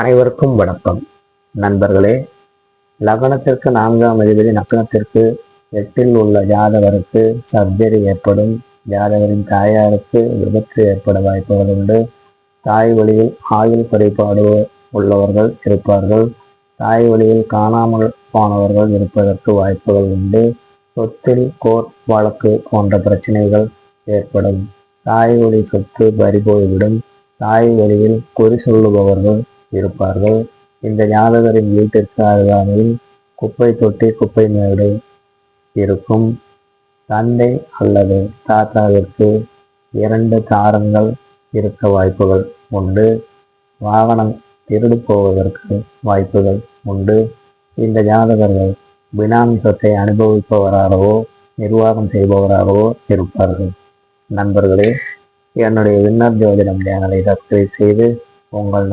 அனைவருக்கும் வணக்கம். நண்பர்களே லக்னத்திற்கு நான்காம் அதிபதி நக்கணத்திற்கு எட்டில் உள்ள ஜாதகருக்கு சர்ஜரி ஏற்படும். ஜாதகரின் தாயாருக்கு விபத்து ஏற்பட வாய்ப்புகள் உண்டு. தாய் வழியில் ஆயுள் குறைபாடு உள்ளவர்கள் இருப்பார்கள். தாய் வழியில் காணாமல் போனவர்கள் இருப்பதற்கு வாய்ப்புகள் உண்டு. சொத்தில் கோர்ட் வழக்கு போன்ற பிரச்சனைகள் ஏற்படும். தாய் வழி சொத்து பறிபோய்விடும். தாய் வழியில் குறி சொல்லுபவர்கள் இருப்பார்கள். இந்த ஜாதகரின் வீட்டிற்கு அருகாமையில் குப்பை தொட்டி குப்பை மேடு இருக்கும். தந்தை அல்லது தாத்தாவிற்கு இரண்டு தாரங்கள் இருக்க வாய்ப்புகள் உண்டு. வாகனம் திருடு போவதற்கு வாய்ப்புகள் உண்டு. இந்த ஜாதகர்கள் பினாமி சொத்தை அனுபவிப்பவராகவோ நிர்வாகம் செய்பவராகவோ இருப்பார்கள். நண்பர்களே என்னுடைய விண்ணர் ஜோதிடம் சேனலை சப்ஸ்கிரைப் செய்து உங்கள்